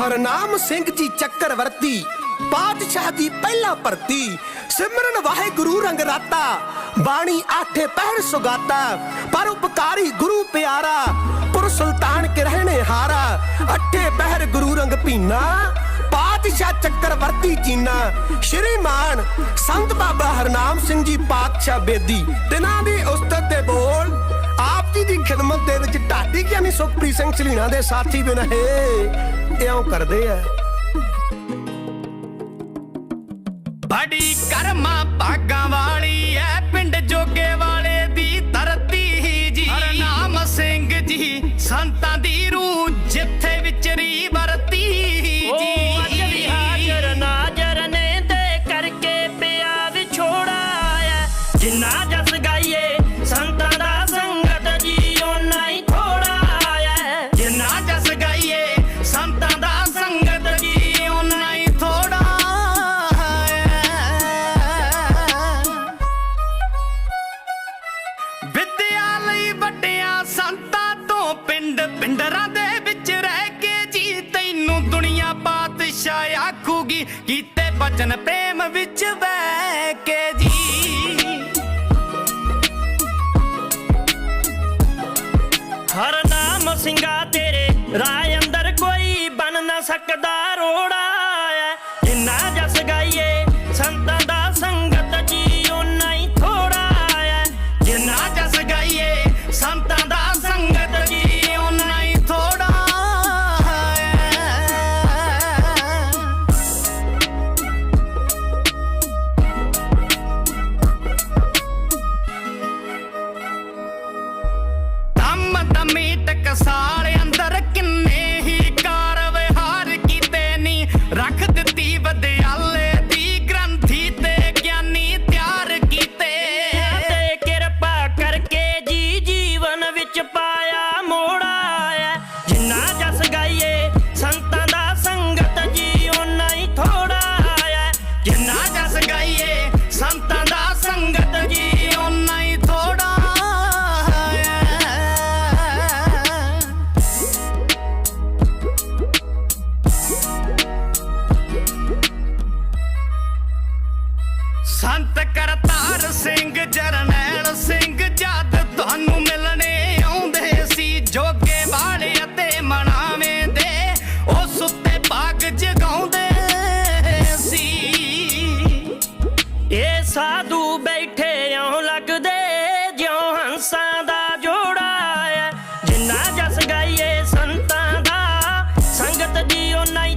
ਹਰਨਾਮ ਸਿੰਘ ਜੀ ਚੱਕਰਵਰਤੀ ਪਾਤਸ਼ਾਹ ਦੀ ਪਹਿਲਾ ਭਰਤੀ, ਸਿਮਰਨ ਵਾਹਿਗੁਰੂ ਰੰਗ ਰਾਤਾ, ਬਾਣੀ ਆਠੇ ਪਹਿਰ ਸੁਗਾਤਾ, ਪਰ ਉਪਕਾਰੀ ਗੁਰੂ ਪਿਆਰਾ, ਪੁਰ ਸੁਲਤਾਨ ਕੇ ਰਹਿਣੇ ਹਾਰਾ, ਅੱਠੇ ਪਹਿਰ ਗੁਰੂ ਰੰਗ ਪੀਨਾ ਪਾਤਸ਼ਾਹ ਚੱਕਰਵਰਤੀ ਚੀਨਾ, ਸ਼੍ਰੀਮਾਨ ਸੰਤ ਬਾਬਾ ਹਰਨਾਮ ਸਿੰਘ ਜੀ ਪਾਤਸ਼ਾਹ ਬੇਦੀ ਤਿਨਾਂ ਦੀ ਉਸਤਤ ਦੇ ਬੋਲ ਵਿੱਚ ਢਾਡੀ ਗਿਆਨੀ ਸੁਖਪ੍ਰੀਤ ਸਿੰਘ ਚਲੀਣਾ ਦੇ ਸਾਥੀ ਬਿਨ ਹੈ ਇਉਂ ਕਰਦੇ ਆ। ਬੜੀ ਕਰਮਾ ਭਾਗਾਂ ਵਾਲੀ ਐ, ਪਿੰਡ ਜੋਗੇ ਵਾਲੇ ਦੀ ਧਰਤੀ ਜੀ। ਹਰਨਾਮ ਸਿੰਘ ਜੀ, ਸੰਤਾਂ ਬਚਨ ਪ੍ਰੇਮ ਵਿੱਚ ਬਹਿ ਕੇ ਜੀ। ਹਰ ਨਾਮ ਸਿੰਘਾ ਤੇਰੇ ਰਾਹ ਅੰਦਰ ਕੋਈ ਬਣ ਨਾ ਸਕਦਾ ਰੋੜਾ ਐ ਜਿੰਨਾ ਜਸ ਗਾਈਏ ਦਮ ਦਮੀ ਟਕਸਾਲ ਸੰਤ ਕਰਤਾਰ ਸਿੰਘ, ਜਰਨੈਲ ਸਿੰਘ, ਜਦ ਤੁਹਾਨੂੰ ਮਿਲਣੇ ਆਉਂਦੇ ਸੀ, ਜੋਗੇ ਵਾਲੇ ਅਤੇ ਮਨਾਵੇਂ ਦੇ ਉਹ ਸੁੱਤੇ ਭਾਗ ਜਗਾਉਂਦੇ ਸੀ। ਇਹ ਸਾਧੂ ਬੈਠੇ ਇਉਂ ਲੱਗਦੇ, ਜਿਉਂ ਹੰਸਾਂ ਦਾ ਜੋੜਾ ਐ ਜਿੰਨਾ ਜਸ ਗਾਈਏ ਸੰਤਾਂ ਦਾ, ਸੰਗਤ ਜੀ ਓਨਾ ਹੀ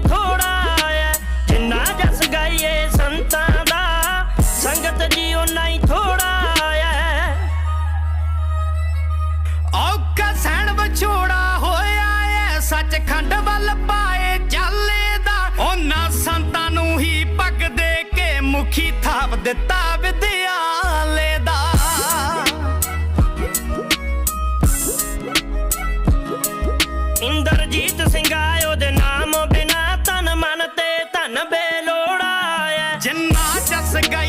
ਖੰਡ ਵੱਲ ਪਾਏ ਜਾਲੇ ਦਾ, ਉਹਨਾਂ ਸੰਤਾਂ ਨੂੰ ਹੀ ਪੱਗ ਦੇ ਕੇ ਮੁਖੀ ਥਾਪ ਦਿੱਤਾ ਵਿਦਿਆਲੇ ਦਾ। ਇੰਦਰਜੀਤ ਸਿੰਘ ਆਇਓ ਦੇ ਨਾਮ ਬਿਨਾ ਤਨ ਮਨ ਤੇ ਧਨ ਬੇਲੋੜਾ ਆਇਆ ਜਿੰਨਾ ਜਸ ਗਏ